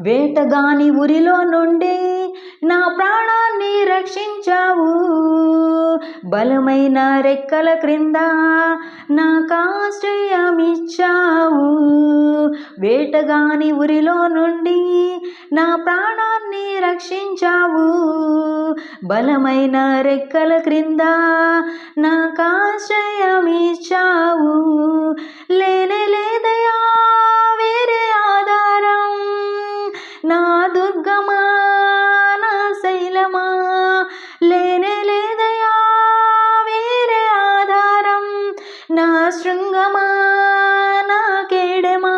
వేటగాని ఉరిలో నుండి నా ప్రాణాన్ని రక్షించావు. బలమైన రెక్కల క్రింద నాకాశ్రయమిచ్చావు వేటగాని ఉరిలో నుండి నా ప్రాణాన్ని రక్షించావు. బలమైన రెక్కల క్రింద నాకాశ్రయమిచ్చావు శృంగమా నా కేడమా?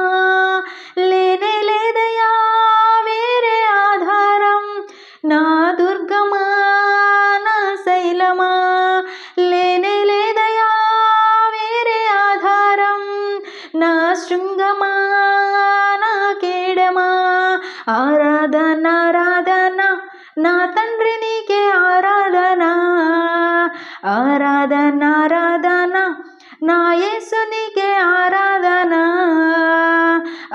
లేనే లేదయా వేరే ఆధారం? నా దుర్గమా నా శైలమా? లేనే లేదయా వేరే ఆధారం? నా శృంగమా నా కేడమా? ఆరాధన ఆరాధన నా తన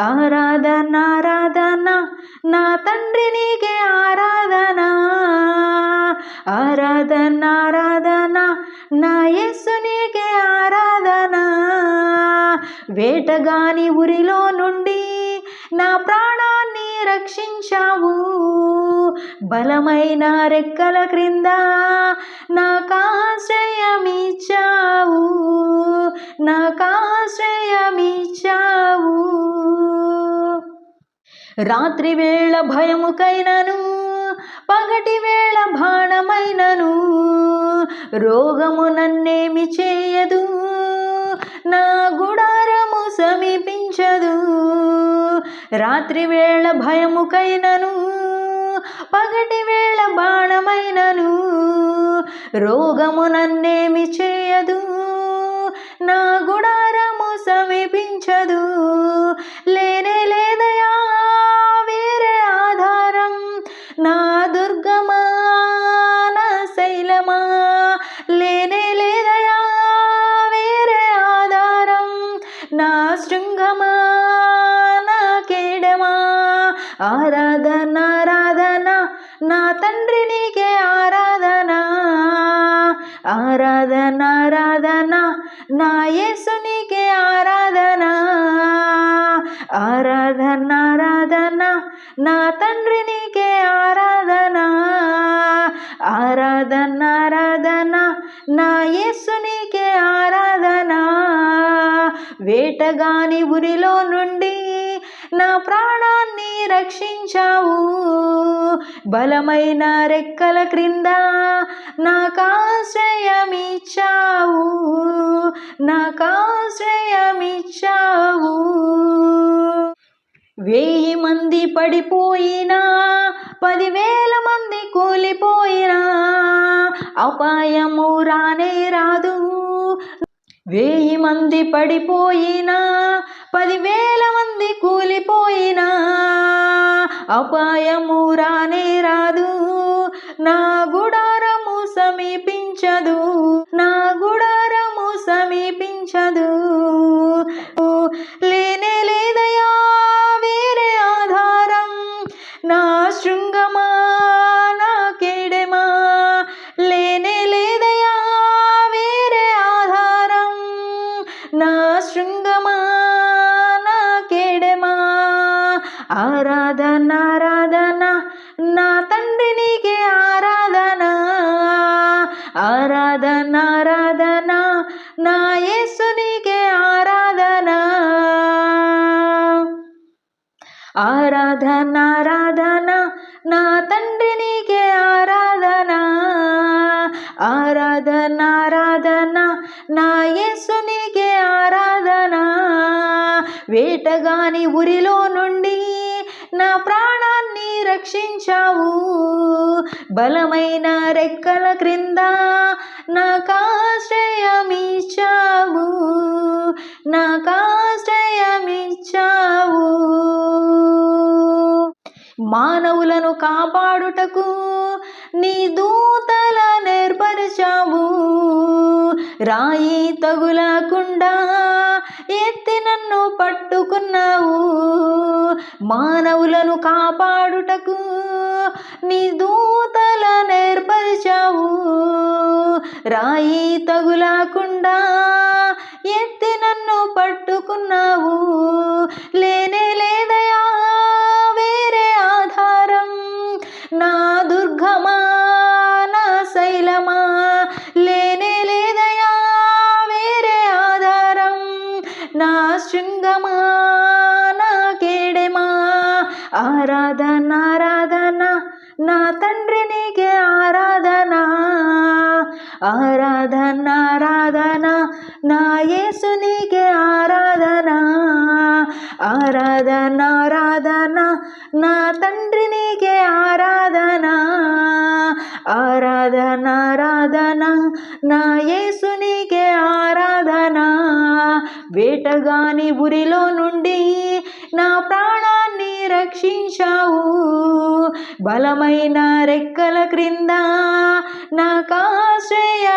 ఆరాధన ఆరాధన నా తండ్రి నీకే ఆరాధన. ఆరాధన ఆరాధన నా యేసు నీకే ఆరాధన. వేటగాని ఉరిలో నుండి నా ప్రాణాన్ని రక్షించావు. బలమైన రెక్కల క్రింద నాకాశ్రయమిచ్చావు. నాకాశ్రయమిచ్చావు. రాత్రి వేళ భయముకైనను పగటి వేళ బాణమైనను రోగము నన్నేమి చేయదు నా గుడారము సమీపించదు. రాత్రి వేళ భయముకైనను పగటి వేళ బాణమైనను. రోగము నన్నేమి చేయదు నా గుడ ఆరాధన ఆరాధన నా తండ్రి నీకే ఆరాధన ఆరాధన ఆరాధన నా యేసు నీకే ఆరాధన ఆరాధన ఆరాధన నా తండ్రి నీకే ఆరాధన ఆరాధన ఆరాధన నా యేసు నీకే ఆరాధన వేటగాని ఉరిలో నుండి నా ప్రాణాన్ని రక్షించావు. బలమైన రెక్కల క్రింద నాకాశ్రయమిచ్చావు. నాకాశ్రయమిచ్చావు. వెయ్యి మంది పడిపోయినా పదివేల మంది కూలిపోయినా అపాయము రానే రాదు. వెయ్యి మంది పడిపోయినా పదివేల మంది కూలిపోయినా అపాయము రానే రాదు. ఆరాధన ఆరాధన నా తండ్రి నీకే ఆరాధన. ఆరాధన ఆరాధన నా యేసు నీకే ఆరాధన. ఆరాధన ఆరాధన నా తండ్రి నీకే ఆరాధన. ఆరాధన ఆరాధన నా యేసు నీకే ఆరాధన. వేటగాని ఉరిలో రక్షించావు. బలమైన రెక్కల క్రింద నాకాశ్రయమిచ్చావు. నాకాశ్రయమిచ్చావు. మానవులను కాపాడుటకు నీ దూతల నేర్పరిచావు. రాయి తగులకుండా ఎత్తి నన్ను పట్టుకున్నావు. మానవులను కాపాడుటకు నీ దూతల నేర్పరిచావు. రాయి తగులాకుండా ఎత్తి నన్ను పట్టుకున్నావు. ఆరాధన ఆరాధన నా తండ్రి నీకే ఆరాధన. ఆరాధన ఆరాధన నా యేసు నీకే ఆరాధన. ఆరాధన ఆరాధన నా తండ్రి నీకే ఆరాధన. ఆరాధన ఆరాధన నా యేసు నీకే ఆరాధన. వేటగాని ఉరిలో నుండి నా ప్రాణ రక్షించావు. బలమైన రెక్కల క్రింద నాకాశ్రయ